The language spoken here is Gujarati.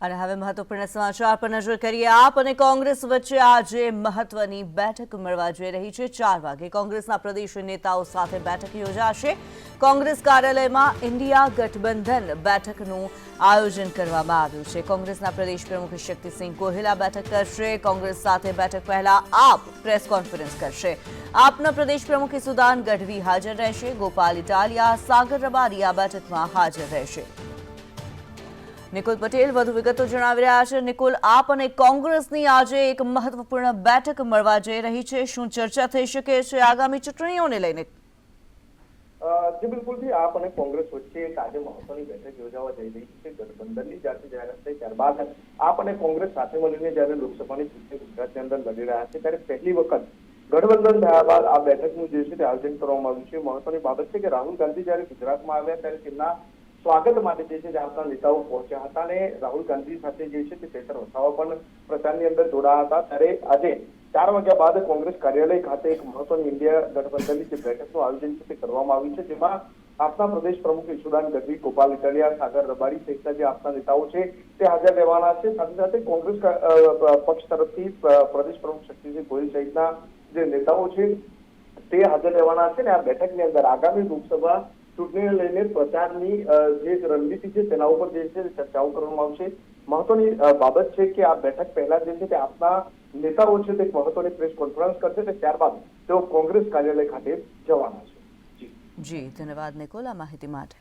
અને હવે મહત્વપૂર્ણ સમાચાર પર નજર કરીએ. આપ અને કોંગ્રેસ વચ્ચે આજે મહત્વની બેઠક મળવા જઈ રહી છે. ચાર વાગે કોંગ્રેસના પ્રદેશ નેતાઓ સાથે બેઠક યોજાશે. કોંગ્રેસ કાર્યાલયમાં ઇન્ડિયા ગઠબંધન બેઠકનું આયોજન કરવામાં આવ્યું છે. કોંગ્રેસના પ્રદેશ પ્રમુખ શક્તિસિંહ ગોહિલ બેઠક કરશે. કોંગ્રેસ સાથે બેઠક પહેલા આપ પ્રેસ કોન્ફરન્સ કરશે. આપના પ્રદેશ પ્રમુખ સુદાન ગઢવી હાજર રહેશે. ગોપાલ ઇટાલિયા, સાગર રબારી આ બેઠકમાં હાજર રહેશે. નિકુલ પટેલ વધુ વિગતો જણાવી રહ્યા છે. નિકુલ, આપ અને કોંગ્રેસની આજે એક મહત્વપૂર્ણ બેઠક મળવા જઈ રહી છે. શું ચર્ચા થઈ શકે છે આગામી ચૂંટણીઓને લઈને? જી બિલકુલથી આપ અને કોંગ્રેસ વચ્ચે એક આજે મહત્વની બેઠક યોજાવા જઈ રહી છે. ગઠબંધનની જાતે જાહેરાત થઈ ત્યારબાદ આપ અને કોંગ્રેસ સાથે મળીને જ્યારે લોકસભાની ચૂંટણી ગુજરાતની અંદર લડી રહ્યા છે, ત્યારે પહેલી વખત ગઠબંધન થયા બાદ આ બેઠકનું જે છે તે આયોજન કરવામાં આવ્યું છે. મહત્વની બાબત છે કે રાહુલ ગાંધી જ્યારે ગુજરાતમાં આવ્યા, ત્યારે તેમના સ્વાગત માટે જે છે આપના નેતાઓ પહોંચ્યા હતા અને રાહુલ ગાંધી સાથે જે છે તે ચેતર વસાવા પણ પ્રચારની અંદર જોડાયા હતા. ત્યારે આજે ચાર વાગ્યા બાદ કોંગ્રેસ કાર્યાલય ખાતે એક મહત્વની ઇન્ડિયા ગઠબંધનની જે બેઠકનું આયોજન છે તે કરવામાં આવ્યું છે. જેમાં આપના પ્રદેશ પ્રમુખ ઈશુદાન ગઢવી, ગોપાલ ઇટાલિયા, સાગર રબારી સહિતના જે આપના નેતાઓ છે તે હાજર રહેવાના છે. સાથે સાથે કોંગ્રેસ પક્ષ તરફથી પ્રદેશ પ્રમુખ શક્તિસિંહ ગોહિલ સહિતના જે નેતાઓ છે તે હાજર રહેવાના છે ને આ બેઠકની અંદર આગામી લોકસભા ચૂંટણીને લઈને પ્રચારની જે રણનીતિ છે તેના ઉપર જે છે ચર્ચાઓ કરવામાં આવશે. મહત્વની બાબત છે કે આ બેઠક પહેલા જે છે તે આપના નેતાઓ છે તે મહત્વની પ્રેસ કોન્ફરન્સ કરશે અને ત્યારબાદ તેઓ કોંગ્રેસ કાર્યાલય ખાતે જવાના છે. જી, ધન્યવાદ નિકોલ આ માહિતી માટે.